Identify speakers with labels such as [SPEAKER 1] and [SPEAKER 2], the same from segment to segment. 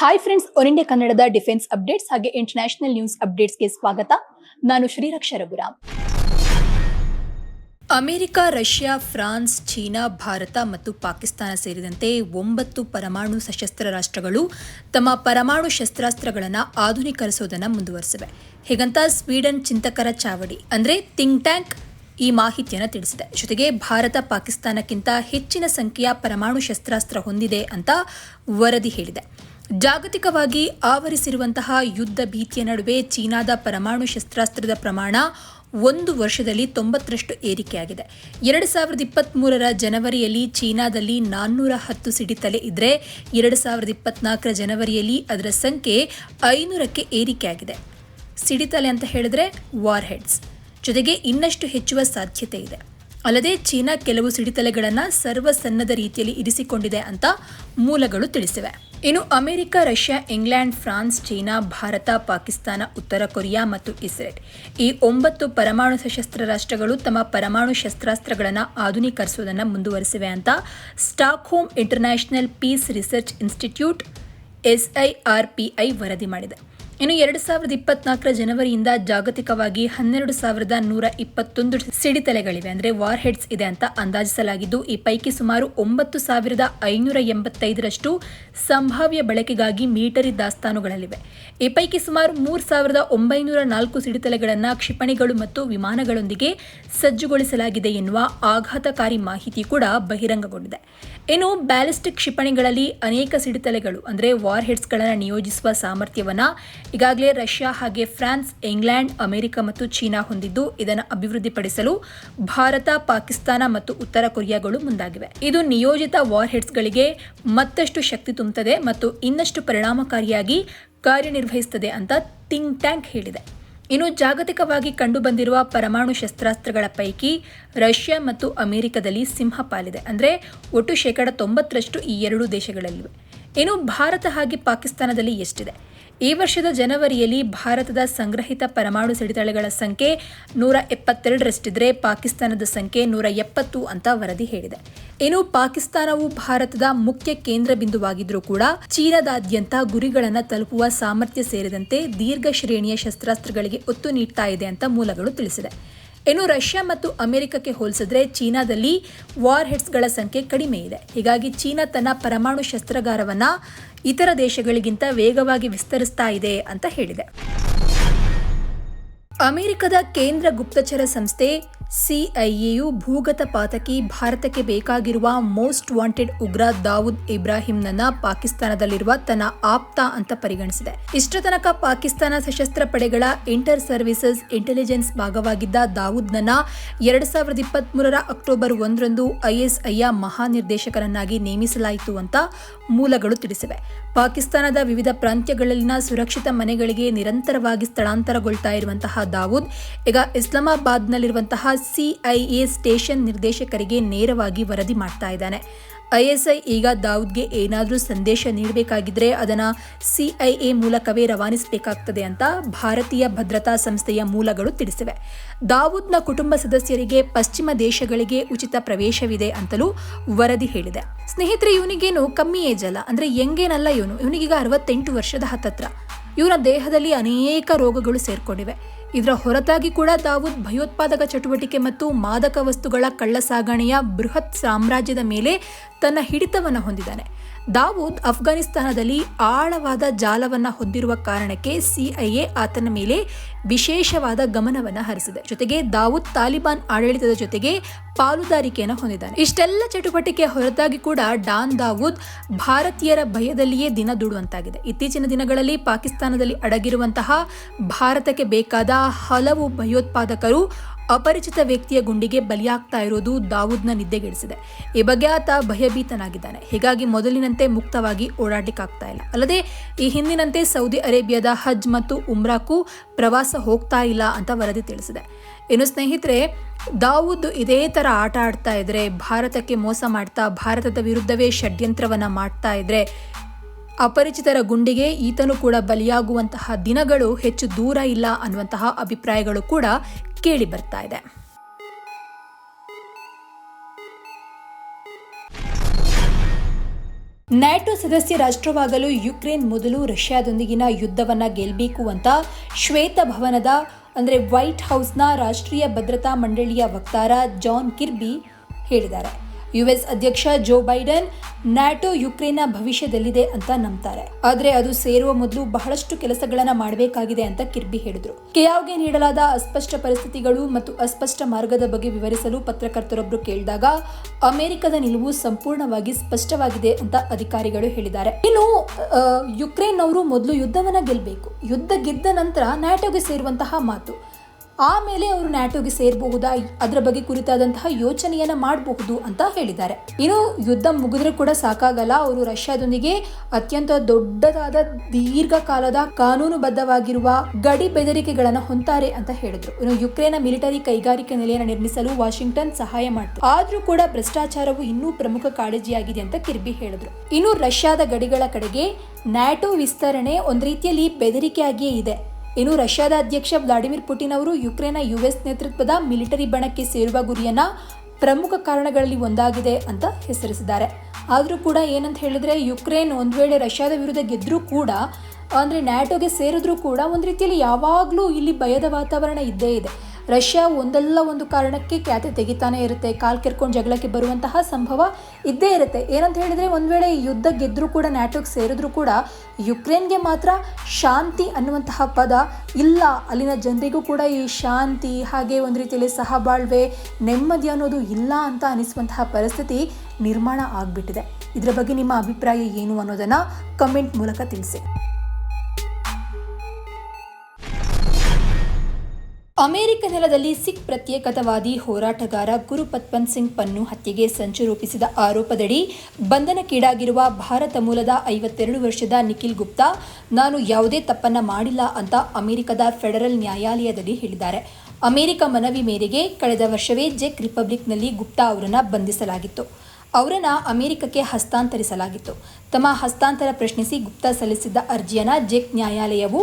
[SPEAKER 1] Hi friends one India ಕನ್ನಡದ defence updates ಹಾಗೆ international news ಅಪ್ಡೇಟ್ಸ್ಗೆ ಸ್ವಾಗತ. ನಾನು Shreeraksha Raghuram. America, Russia, France, China, Bharat ಮತ್ತು ಪಾಕಿಸ್ತಾನ ಸೇರಿದಂತೆ ಒಂಬತ್ತು ಪರಮಾಣು ಸಶಸ್ತ್ರ ರಾಷ್ಟ್ರಗಳು ತಮ್ಮ ಪರಮಾಣು ಶಸ್ತ್ರಾಸ್ತ್ರಗಳನ್ನು ಆಧುನೀಕರಿಸುವುದನ್ನು ಮುಂದುವರೆಸಿವೆ. ಹೀಗಂತ ಸ್ವೀಡನ್ ಚಿಂತಕರ ಚಾವಡಿ, ಅಂದರೆ ಥಿಂಕ್ ಟ್ಯಾಂಕ್ ಈ ಮಾಹಿತಿಯನ್ನು ತಿಳಿಸಿದೆ. ಜೊತೆಗೆ ಭಾರತ, ಪಾಕಿಸ್ತಾನಕ್ಕಿಂತ ಹೆಚ್ಚಿನ ಸಂಖ್ಯೆಯ ಪರಮಾಣು ಶಸ್ತ್ರಾಸ್ತ್ರ ಹೊಂದಿದೆ ಅಂತ ವರದಿ ಹೇಳಿದೆ. ಜಾಗತಿಕವಾಗಿ ಆವರಿಸಿರುವಂತಹ ಯುದ್ಧ ಭೀತಿಯ ನಡುವೆ ಚೀನಾದ ಪರಮಾಣು ಶಸ್ತ್ರಾಸ್ತ್ರದ ಪ್ರಮಾಣ ಒಂದು ವರ್ಷದಲ್ಲಿ ತೊಂಬತ್ತರಷ್ಟು ಏರಿಕೆಯಾಗಿದೆ. ಎರಡು ಸಾವಿರದ ಇಪ್ಪತ್ತ್ಮೂರರ ಜನವರಿಯಲ್ಲಿ ಚೀನಾದಲ್ಲಿ ನಾನ್ನೂರ ಹತ್ತು ಸಿಡಿತಲೆ ಇದ್ದರೆ ಎರಡು ಸಾವಿರದ ಇಪ್ಪತ್ನಾಲ್ಕರ ಜನವರಿಯಲ್ಲಿ ಅದರ ಸಂಖ್ಯೆ ಐನೂರಕ್ಕೆ ಏರಿಕೆಯಾಗಿದೆ. ಸಿಡಿತಲೆ ಅಂತ ಹೇಳಿದ್ರೆ ವಾರ್ ಹೆಡ್ಸ್ ಜೊತೆಗೆ ಇನ್ನಷ್ಟು ಹೆಚ್ಚುವ ಸಾಧ್ಯತೆ ಇದೆ. ಅಲ್ಲದೆ ಚೀನಾ ಕೆಲವು ಸಿಡಿತಲೆಗಳನ್ನು ಸರ್ವಸನ್ನದ ರೀತಿಯಲ್ಲಿ ಇರಿಸಿಕೊಂಡಿದೆ ಅಂತ ಮೂಲಗಳು ತಿಳಿಸಿವೆ. ಇನ್ನು America, Russia, England, France, China, Bharat, Pakistan, ಉತ್ತರ ಕೊರಿಯಾ ಮತ್ತು ಇಸ್ರೇಲ್ ಈ ಒಂಬತ್ತು ಪರಮಾಣು ಸಶಸ್ತ್ರ ರಾಷ್ಟ್ರಗಳು ತಮ್ಮ ಪರಮಾಣು ಶಸ್ತ್ರಾಸ್ತ್ರಗಳನ್ನು ಆಧುನೀಕರಿಸುವುದನ್ನು ಮುಂದುವರೆಸಿವೆ ಅಂತ Stockholm international peace research institute SIRPI ವರದಿ ಮಾಡಿದೆ. ಇನ್ನು ಎರಡು ಸಾವಿರದ ಇಪ್ಪತ್ನಾಲ್ಕರ ಜನವರಿಯಿಂದ ಜಾಗತಿಕವಾಗಿ ಹನ್ನೆರಡು ಸಾವಿರದ ನೂರ ಇಪ್ಪತ್ತೊಂದು ಸಿಡಿತಲೆಗಳಿವೆ ಅಂದರೆ ವಾರ್ ಹೆಡ್ಸ್ ಇದೆ ಅಂತ ಅಂದಾಜಿಸಲಾಗಿದ್ದು, ಈ ಪೈಕಿ ಸುಮಾರು ಒಂಬತ್ತು ಸಾವಿರದ ಐನೂರ ಎಂಬತ್ತೈದರಷ್ಟು ಸಂಭಾವ್ಯ ಬಳಕೆಗಾಗಿ ಮೀಟರಿ ದಾಸ್ತಾನುಗಳಲ್ಲಿವೆ. ಈ ಪೈಕಿ ಸುಮಾರು ಮೂರು ಸಾವಿರದ ಒಂಬೈನೂರ ನಾಲ್ಕು ಸಿಡಿತಲೆಗಳನ್ನು ಕ್ಷಿಪಣಿಗಳು ಮತ್ತು ವಿಮಾನಗಳೊಂದಿಗೆ ಸಜ್ಜುಗೊಳಿಸಲಾಗಿದೆ ಎನ್ನುವ ಆಘಾತಕಾರಿ ಮಾಹಿತಿ ಕೂಡ ಬಹಿರಂಗಗೊಂಡಿದೆ. ಇನ್ನು ಬ್ಯಾಲಿಸ್ಟಿಕ್ ಕ್ಷಿಪಣಿಗಳಲ್ಲಿ ಅನೇಕ ಸಿಡಿತಲೆಗಳು ಅಂದರೆ ವಾರ್ ಹೆಡ್ಸ್ಗಳನ್ನು ನಿಯೋಜಿಸುವ ಸಾಮರ್ಥ್ಯವನ್ನು ಈಗಾಗಲೇ ರಷ್ಯಾ ಹಾಗೆ ಫ್ರಾನ್ಸ್, ಇಂಗ್ಲೆಂಡ್, ಅಮೆರಿಕ ಮತ್ತು ಚೀನಾ ಹೊಂದಿದ್ದು ಇದನ್ನು ಅಭಿವೃದ್ಧಿಪಡಿಸಲು ಭಾರತ, ಪಾಕಿಸ್ತಾನ ಮತ್ತು ಉತ್ತರ ಕೊರಿಯಾಗಳು ಮುಂದಾಗಿವೆ. ಇದು ನಿಯೋಜಿತ ವಾರ್ ಹೆಡ್ಸ್ಗಳಿಗೆ ಮತ್ತಷ್ಟು ಶಕ್ತಿ ತುಂಬುತ್ತದೆ ಮತ್ತು ಇನ್ನಷ್ಟು ಪರಿಣಾಮಕಾರಿಯಾಗಿ ಕಾರ್ಯನಿರ್ವಹಿಸುತ್ತದೆ ಅಂತ ಥಿಂಕ್ ಟ್ಯಾಂಕ್ ಹೇಳಿದೆ. ಇನ್ನು ಜಾಗತಿಕವಾಗಿ ಕಂಡುಬಂದಿರುವ ಪರಮಾಣು ಶಸ್ತ್ರಾಸ್ತ್ರಗಳ ಪೈಕಿ ರಷ್ಯಾ ಮತ್ತು ಅಮೆರಿಕದಲ್ಲಿ ಸಿಂಹಪಾಲಿದೆ ಅಂದರೆ ಒಟ್ಟು ಶೇಕಡ ತೊಂಬತ್ತರಷ್ಟು ಈ ಎರಡೂ ದೇಶಗಳಲ್ಲಿವೆ. ಇನ್ನು ಭಾರತ ಹಾಗೆ ಪಾಕಿಸ್ತಾನದಲ್ಲಿ ಎಷ್ಟಿದೆ? ಈ ವರ್ಷದ ಜನವರಿಯಲ್ಲಿ ಭಾರತದ ಸಂಗ್ರಹಿತ ಪರಮಾಣು ಸಿಡಿತಳೆಗಳ ಸಂಖ್ಯೆ ನೂರ ಎಪ್ಪತ್ತೆರಡರಷ್ಟಿದ್ರೆ ಪಾಕಿಸ್ತಾನದ ಸಂಖ್ಯೆ ನೂರ ಎಪ್ಪತ್ತು ಅಂತ ವರದಿ ಹೇಳಿದೆ. ಇನ್ನು ಪಾಕಿಸ್ತಾನವು ಭಾರತದ ಮುಖ್ಯ ಕೇಂದ್ರ ಬಿಂದುವಾಗಿದ್ರೂ ಕೂಡ ಚೀನಾದಾದ್ಯಂತ ಗುರಿಗಳನ್ನು ತಲುಪುವ ಸಾಮರ್ಥ್ಯ ಸೇರಿದಂತೆ ದೀರ್ಘ ಶ್ರೇಣಿಯ ಶಸ್ತ್ರಾಸ್ತ್ರಗಳಿಗೆ ಒತ್ತು ನೀಡ್ತಾ ಇದೆ ಅಂತ ಮೂಲಗಳು ತಿಳಿಸಿದೆ. ಇನ್ನು ರಷ್ಯಾ ಮತ್ತು ಅಮೆರಿಕಕ್ಕೆ ಹೋಲಿಸಿದ್ರೆ ಚೀನಾದಲ್ಲಿ ವಾರ್ ಹೆಡ್ಸ್ಗಳ ಸಂಖ್ಯೆ ಕಡಿಮೆ ಇದೆ. ಹೀಗಾಗಿ ಚೀನಾ ತನ್ನ ಪರಮಾಣು ಶಸ್ತ್ರಾಗಾರವನ್ನು ಇತರ ದೇಶಗಳಿಗಿಂತ ವೇಗವಾಗಿ ವಿಸ್ತರಿಸ್ತಾ ಇದೆ ಅಂತ ಹೇಳಿದೆ. ಅಮೆರಿಕದ ಕೇಂದ್ರ ಗುಪ್ತಚರ ಸಂಸ್ಥೆ ಸಿಐಎಯು ಭೂಗತ ಪಾತಕಿ ಭಾರತಕ್ಕೆ ಬೇಕಾಗಿರುವ ಮೋಸ್ಟ್ ವಾಂಟೆಡ್ ಉಗ್ರ ದಾವೂದ್ ಇಬ್ರಾಹಿಂನನ್ನ ಪಾಕಿಸ್ತಾನದಲ್ಲಿರುವ ತನ್ನ ಆಪ್ತ ಅಂತ ಪರಿಗಣಿಸಿದೆ. ಇಷ್ಟ ತನಕ ಪಾಕಿಸ್ತಾನ ಸಶಸ್ತ್ರ ಪಡೆಗಳ ಇಂಟರ್ ಸರ್ವಿಸಸ್ ಇಂಟೆಲಿಜೆನ್ಸ್ ಭಾಗವಾಗಿದ್ದ ದಾವೂದ್ನನ್ನ ಎರಡ್ ಸಾವಿರದ ಇಪ್ಪತ್ತ್ ಅಕ್ಟೋಬರ್ ಒಂದರಂದು ಐಎಸ್ಐಯ ಮಹಾನಿರ್ದೇಶಕರನ್ನಾಗಿ ನೇಮಿಸಲಾಯಿತು ಅಂತ ಮೂಲಗಳು ತಿಳಿಸಿವೆ. ಪಾಕಿಸ್ತಾನದ ವಿವಿಧ ಪ್ರಾಂತ್ಯಗಳಲ್ಲಿನ ಸುರಕ್ಷಿತ ಮನೆಗಳಿಗೆ ನಿರಂತರವಾಗಿ ಸ್ಥಳಾಂತರಗೊಳ್ತಾ ಇರುವಂತಹ ದಾವೂದ್, ಈಗ ಇಸ್ಲಾಮಾಬಾದ್ನಲ್ಲಿರುವಂತಹ ಸಿಐಎ ಸ್ಟೇಷನ್ ನಿರ್ದೇಶಕರಿಗೆ ನೇರವಾಗಿ ವರದಿ ಮಾಡ್ತಾ ಇದ್ದಾನೆ. ಐಎಸ್ಐ ಈಗ ದಾವೂದ್ಗೆ ಏನಾದರೂ ಸಂದೇಶ ನೀಡಬೇಕಾಗಿದ್ರೆ ಅದನ್ನು ಸಿಐಎ ಮೂಲಕವೇ ರವಾನಿಸಬೇಕಾಗ್ತದೆ ಅಂತ ಭಾರತೀಯ ಭದ್ರತಾ ಸಂಸ್ಥೆಯ ಮೂಲಗಳು ತಿಳಿಸಿವೆ. ದಾವೂದ್ನ ಕುಟುಂಬ ಸದಸ್ಯರಿಗೆ ಪಶ್ಚಿಮ ದೇಶಗಳಿಗೆ ಉಚಿತ ಪ್ರವೇಶವಿದೆ ಅಂತಲೂ ವರದಿ ಹೇಳಿದೆ. ಸ್ನೇಹಿತರೆ, ಇವನಿಗೇನು ಕಮ್ಮಿ ಏಜ್ ಅಲ್ಲ? ಅಂದರೆ ಹೆಂಗೇನಲ್ಲ ಇವನು. ಇವನಿಗೀಗ ಅರವತ್ತೆಂಟು ವರ್ಷದ ಹತ್ತತ್ರ. ಇವನ ದೇಹದಲ್ಲಿ ಅನೇಕ ರೋಗಗಳು ಸೇರ್ಕೊಂಡಿವೆ. ಇದರ ಹೊರತಾಗಿ ಕೂಡ ತಾವು ಭಯೋತ್ಪಾದಕ ಚಟುವಟಿಕೆ ಮತ್ತು ಮಾದಕ ವಸ್ತುಗಳ ಕಳ್ಳಸಾಗಣೆಯ ಬೃಹತ್ ಸಾಮ್ರಾಜ್ಯದ ಮೇಲೆ ತನ್ನ ಹಿಡಿತವನ್ನು ಹೊಂದಿದ್ದಾನೆ. ದಾವೂದ್ ಅಫ್ಘಾನಿಸ್ತಾನದಲ್ಲಿ ಆಳವಾದ ಜಾಲವನ್ನು ಹೊಂದಿರುವ ಕಾರಣಕ್ಕೆ ಸಿಐಎ ಆತನ ಮೇಲೆ ವಿಶೇಷವಾದ ಗಮನವನ್ನು ಹರಿಸಿದೆ. ಜೊತೆಗೆ ದಾವೂದ್ ತಾಲಿಬಾನ್ ಆಡಳಿತದ ಜೊತೆಗೆ ಪಾಲುದಾರಿಕೆಯನ್ನು ಹೊಂದಿದ್ದಾನೆ. ಇಷ್ಟೆಲ್ಲ ಚಟುವಟಿಕೆ ಹೊರತಾಗಿ ಕೂಡ ಡಾನ್ ದಾವೂದ್ ಭಾರತೀಯರ ಭಯದಲ್ಲಿಯೇ ದಿನ ದೂಡುವಂತಾಗಿದೆ. ಇತ್ತೀಚಿನ ದಿನಗಳಲ್ಲಿ ಪಾಕಿಸ್ತಾನದಲ್ಲಿ ಅಡಗಿರುವಂತಹ ಭಾರತಕ್ಕೆ ಬೇಕಾದ ಹಲವು ಭಯೋತ್ಪಾದಕರು ಅಪರಿಚಿತ ವ್ಯಕ್ತಿಯ ಗುಂಡಿಗೆ ಬಲಿಯಾಗ್ತಾ ಇರೋದು ದಾವೂದ್ನ ನಿದ್ದೆಗೆಡಿಸಿದೆ. ಈ ಬಗ್ಗೆ ಆತ ಭಯಭೀತನಾಗಿದ್ದಾನೆ. ಹೀಗಾಗಿ ಮೊದಲಿನಂತೆ ಮುಕ್ತವಾಗಿ ಓಡಾಡಲಿಕ್ಕಾಗ್ತಾ ಇಲ್ಲ. ಅಲ್ಲದೆ, ಈ ಹಿಂದಿನಂತೆ ಸೌದಿ ಅರೇಬಿಯಾದ ಹಜ್ ಮತ್ತು ಉಮ್ರಾಕ್ಕೂ ಪ್ರವಾಸ ಹೋಗ್ತಾ ಇಲ್ಲ ಅಂತ ವರದಿ ತಿಳಿಸಿದೆ. ಇನ್ನು ಸ್ನೇಹಿತರೆ, ದಾವೂದ್ ಇದೇ ಥರ ಆಟ ಆಡ್ತಾ ಇದ್ರೆ, ಭಾರತಕ್ಕೆ ಮೋಸ ಮಾಡ್ತಾ, ಭಾರತದ ವಿರುದ್ಧವೇ ಷಡ್ಯಂತ್ರವನ್ನು ಮಾಡ್ತಾ ಇದ್ರೆ, ಅಪರಿಚಿತರ ಗುಂಡಿಗೆ ಈತನು ಕೂಡ ಬಲಿಯಾಗುವಂತಹ ದಿನಗಳು ಹೆಚ್ಚು ದೂರ ಇಲ್ಲ ಅನ್ನುವಂತಹ ಅಭಿಪ್ರಾಯಗಳು ಕೂಡ ಕೇಳಿ ಬರ್ತಾ ಇದೆ. ನ್ಯಾಟೋ ಸದಸ್ಯ ರಾಷ್ಟ್ರವಾಗಲು ಯುಕ್ರೇನ್ ಮೊದಲು ರಷ್ಯಾದೊಂದಿಗಿನ ಯುದ್ಧವನ್ನು ಗೆಲ್ಲಬೇಕು ಅಂತ ಶ್ವೇತಭವನದ ಅಂದರೆ ವೈಟ್ ಹೌಸ್ನ ರಾಷ್ಟ್ರೀಯ ಭದ್ರತಾ ಮಂಡಳಿಯ ವಕ್ತಾರ ಜಾನ್ ಕಿರ್ಬಿ ಹೇಳಿದ್ದಾರೆ. ಯುಎಸ್ ಅಧ್ಯಕ್ಷ ಜೋ ಬೈಡನ್, ನ್ಯಾಟೋ ಯುಕ್ರೇನ್ನ ಭವಿಷ್ಯದಲ್ಲಿದೆ ಅಂತ ನಂಬ್ತಾರೆ. ಆದರೆ ಅದು ಸೇರುವ ಮೊದಲು ಬಹಳಷ್ಟು ಕೆಲಸಗಳನ್ನ ಮಾಡಬೇಕಾಗಿದೆ ಅಂತ ಕಿರ್ಬಿ ಹೇಳಿದ್ರು. ಕೆಯಾವ್ಗೆ ನೀಡಲಾದ ಅಸ್ಪಷ್ಟ ಪರಿಸ್ಥಿತಿಗಳು ಮತ್ತು ಅಸ್ಪಷ್ಟ ಮಾರ್ಗದ ಬಗ್ಗೆ ವಿವರಿಸಲು ಪತ್ರಕರ್ತರೊಬ್ಬರು ಕೇಳಿದಾಗ, ಅಮೆರಿಕದ ನಿಲುವು ಸಂಪೂರ್ಣವಾಗಿ ಸ್ಪಷ್ಟವಾಗಿದೆ ಅಂತ ಅಧಿಕಾರಿಗಳು ಹೇಳಿದ್ದಾರೆ. ಇನ್ನು ಯುಕ್ರೇನ್ ಅವರು ಮೊದಲು ಯುದ್ಧವನ್ನ ಗೆಲ್ಲಬೇಕು ಯುದ್ಧ ಗೆದ್ದ ನಂತರ ನ್ಯಾಟೋಗೆ ಸೇರುವಂತಹ ಮಾತು. ಆಮೇಲೆ ಅವರು ನ್ಯಾಟೋಗೆ ಸೇರಬಹುದಾ ಅದರ ಬಗ್ಗೆ ಕುರಿತಾದಂತಹ ಯೋಚನೆಯನ್ನ ಮಾಡಬಹುದು ಅಂತ ಹೇಳಿದ್ದಾರೆ. ಇನ್ನು ಯುದ್ಧ ಮುಗಿದ್ರೆ ಕೂಡ ಸಾಕಾಗಲ್ಲ. ಅವರು ರಷ್ಯಾದೊಂದಿಗೆ ಅತ್ಯಂತ ದೊಡ್ಡದಾದ ದೀರ್ಘಕಾಲದ ಕಾನೂನುಬದ್ಧವಾಗಿರುವ ಗಡಿ ಬೆದರಿಕೆಗಳನ್ನು ಹೊಂತಾರೆ ಅಂತ ಹೇಳಿದ್ರು. ಇನ್ನು ಯುಕ್ರೇನ್ನ ಮಿಲಿಟರಿ ಕೈಗಾರಿಕೆ ನೆಲೆಯನ್ನು ನಿರ್ಮಿಸಲು ವಾಷಿಂಗ್ಟನ್ ಸಹಾಯ ಮಾಡ್ತಾರೆ ಆದ್ರೂ ಕೂಡ ಭ್ರಷ್ಟಾಚಾರವು ಇನ್ನೂ ಪ್ರಮುಖ ಕಾಳಜಿಯಾಗಿದೆ ಅಂತ ಕಿರ್ಬಿ ಹೇಳಿದ್ರು. ಇನ್ನು ರಷ್ಯಾದ ಗಡಿಗಳ ಕಡೆಗೆ ನ್ಯಾಟೋ ವಿಸ್ತರಣೆ ಒಂದು ರೀತಿಯಲ್ಲಿ ಬೆದರಿಕೆಯಾಗಿಯೇ ಇದೆ. ಇನ್ನು ರಷ್ಯಾದ ಅಧ್ಯಕ್ಷ ವ್ಲಾಡಿಮಿರ್ ಪುಟಿನ್ ಅವರು ಯುಕ್ರೇನ್ನ ಯುಎಸ್ ನೇತೃತ್ವದ ಮಿಲಿಟರಿ ಬಣಕ್ಕೆ ಸೇರುವ ಗುರಿಯನ್ನ ಪ್ರಮುಖ ಕಾರಣಗಳಲ್ಲಿ ಒಂದಾಗಿದೆ ಅಂತ ಹೆಸರಿಸಿದ್ದಾರೆ. ಆದರೂ ಕೂಡ ಏನಂತ ಹೇಳಿದ್ರೆ ಯುಕ್ರೇನ್ ಒಂದು ವೇಳೆ ರಷ್ಯಾದ ವಿರುದ್ಧ ಗೆದ್ದರೂ ಕೂಡ, ಅಂದರೆ ನ್ಯಾಟೋಗೆ ಸೇರಿದ್ರೂ ಕೂಡ ಒಂದು ರೀತಿಯಲ್ಲಿ ಯಾವಾಗಲೂ ಇಲ್ಲಿ ಭಯದ ವಾತಾವರಣ ಇದ್ದೇ ಇದೆ. ರಷ್ಯಾ ಒಂದಲ್ಲ ಒಂದು ಕಾರಣಕ್ಕೆ ಖ್ಯಾತೆ ತೆಗಿತಾನೆ ಇರುತ್ತೆ. ಕಾಲು ಕೆರ್ಕೊಂಡು ಜಗಳಕ್ಕೆ ಬರುವಂತಹ ಸಂಭವ ಇದ್ದೇ ಇರುತ್ತೆ. ಏನಂತ ಹೇಳಿದ್ರೆ ಒಂದು ವೇಳೆ ಈ ಯುದ್ಧ ಗೆದ್ದರೂ ಕೂಡ, ನ್ಯಾಟೋಗೆ ಸೇರಿದ್ರೂ ಕೂಡ ಯುಕ್ರೇನ್ಗೆ ಮಾತ್ರ ಶಾಂತಿ ಅನ್ನುವಂತಹ ಪದ ಇಲ್ಲ. ಅಲ್ಲಿನ ಜನರಿಗೂ ಕೂಡ ಈ ಶಾಂತಿ, ಹಾಗೆ ಒಂದು ರೀತಿಯಲ್ಲಿ ಸಹಬಾಳ್ವೆ, ನೆಮ್ಮದಿ ಅನ್ನೋದು ಇಲ್ಲ ಅಂತ ಅನಿಸುವಂತಹ ಪರಿಸ್ಥಿತಿ ನಿರ್ಮಾಣ ಆಗಿಬಿಟ್ಟಿದೆ. ಇದರ ಬಗ್ಗೆ ನಿಮ್ಮ ಅಭಿಪ್ರಾಯ ಏನು ಅನ್ನೋದನ್ನು ಕಮೆಂಟ್ ಮೂಲಕ ತಿಳಿಸಿ. ಅಮೆರಿಕ ನೆಲದಲ್ಲಿ ಸಿಖ್ ಪ್ರತ್ಯೇಕತಾವಾದಿ ಹೋರಾಟಗಾರ ಗುರುಪತ್ಪನ್ ಸಿಂಗ್ ಪನ್ನು ಹತ್ಯೆಗೆ ಸಂಚು ರೂಪಿಸಿದ ಆರೋಪದಡಿ ಬಂಧನಕ್ಕೀಡಾಗಿರುವ ಭಾರತ ಮೂಲದ ಐವತ್ತೆರಡು ವರ್ಷದ ನಿಖಿಲ್ ಗುಪ್ತಾ, ನಾನು ಯಾವುದೇ ತಪ್ಪನ್ನ ಮಾಡಿಲ್ಲ ಅಂತ ಅಮೆರಿಕದ ಫೆಡರಲ್ ನ್ಯಾಯಾಲಯದಲ್ಲಿ ಹೇಳಿದ್ದಾರೆ. ಅಮೆರಿಕ ಮನವಿ ಮೇರೆಗೆ ಕಳೆದ ವರ್ಷವೇ ಜೆಕ್ ರಿಪಬ್ಲಿಕ್ನಲ್ಲಿ ಗುಪ್ತಾ ಅವರನ್ನು ಬಂಧಿಸಲಾಗಿತ್ತು. ಅವರನ್ನು ಅಮೆರಿಕಕ್ಕೆ ಹಸ್ತಾಂತರಿಸಲಾಗಿತ್ತು. ತಮ್ಮ ಹಸ್ತಾಂತರ ಪ್ರಶ್ನಿಸಿ ಗುಪ್ತಾ ಸಲ್ಲಿಸಿದ್ದ ಅರ್ಜಿಯನ್ನ ಜೆಕ್ ನ್ಯಾಯಾಲಯವು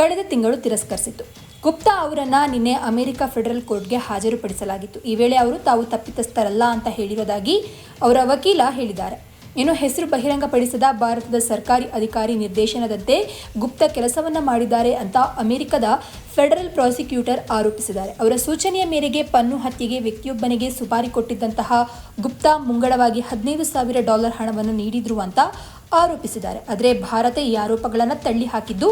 [SPEAKER 1] ಕಳೆದ ತಿಂಗಳು ತಿರಸ್ಕರಿಸಿತ್ತು. ಗುಪ್ತಾ ಅವರನ್ನ ನಿನ್ನೆ ಅಮೆರಿಕ ಫೆಡರಲ್ ಕೋರ್ಟ್ಗೆ ಹಾಜರುಪಡಿಸಲಾಗಿತ್ತು. ಈ ವೇಳೆ ಅವರು ತಾವು ತಪ್ಪಿತಸ್ಥರಲ್ಲ ಅಂತ ಹೇಳಿರೋದಾಗಿ ಅವರ ವಕೀಲ ಹೇಳಿದ್ದಾರೆ. ಇನ್ನು ಹೆಸರು ಬಹಿರಂಗಪಡಿಸದ ಭಾರತದ ಸರ್ಕಾರಿ ಅಧಿಕಾರಿ ನಿರ್ದೇಶನದಂತೆ ಗುಪ್ತ ಕೆಲಸವನ್ನ ಮಾಡಿದ್ದಾರೆ ಅಂತ ಅಮೆರಿಕದ ಫೆಡರಲ್ ಪ್ರಾಸಿಕ್ಯೂಟರ್ ಆರೋಪಿಸಿದ್ದಾರೆ. ಅವರ ಸೂಚನೆಯ ಮೇರೆಗೆ ಪನ್ನು ಹತ್ಯೆಗೆ ವ್ಯಕ್ತಿಯೊಬ್ಬನಿಗೆ ಸುಪಾರಿ ಕೊಟ್ಟಿದ್ದಂತಹ ಗುಪ್ತಾ ಮುಂಗಡವಾಗಿ ಹದಿನೈದು ಸಾವಿರ ಡಾಲರ್ ಹಣವನ್ನು ನೀಡಿದ್ರು ಅಂತ ಆರೋಪಿಸಿದ್ದಾರೆ. ಆದರೆ ಭಾರತ ಈ ಆರೋಪಗಳನ್ನು ತಳ್ಳಿ ಹಾಕಿದ್ದು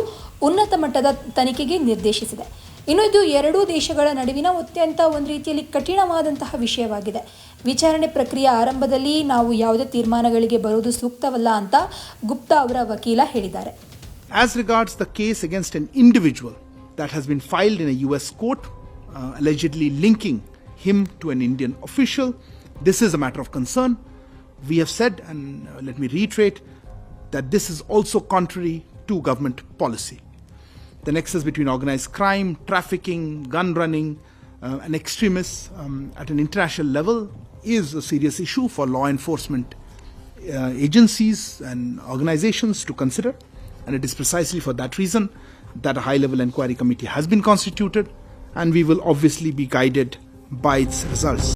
[SPEAKER 1] ಉನ್ನತ ಮಟ್ಟದ ತನಿಖೆಗೆ ನಿರ್ದೇಶಿಸಿದೆ. ಇನ್ನು ಇದು ಎರಡೂ ದೇಶಗಳ ನಡುವಿನ ಅತ್ಯಂತ ಒಂದು ರೀತಿಯಲ್ಲಿ ಕಠಿಣವಾದಂತಹ ವಿಷಯವಾಗಿದೆ ವಿಚಾರಣೆ ಪ್ರಕ್ರಿಯೆ ಆರಂಭದಲ್ಲಿ ನಾವು ಯಾವುದೇ ತೀರ್ಮಾನಗಳಿಗೆ ಬರುವುದು ಸೂಕ್ತವಲ್ಲ ಅಂತ ಗುಪ್ತಾ ಅವರ ವಕೀಲ ಹೇಳಿದ್ದಾರೆ
[SPEAKER 2] As regards the case against an individual that has been filed in a US court, uh, allegedly linking him to an Indian official, this is a matter of concern. We have said, and uh, let me reiterate, that this is also contrary to government policy. The nexus between organized crime, trafficking, gun running, uh, and extremists um, at an international level is a serious issue for law enforcement uh, agencies and organizations to consider. And it is precisely for that reason that a high level inquiry committee has been constituted, and we will obviously be guided by its results.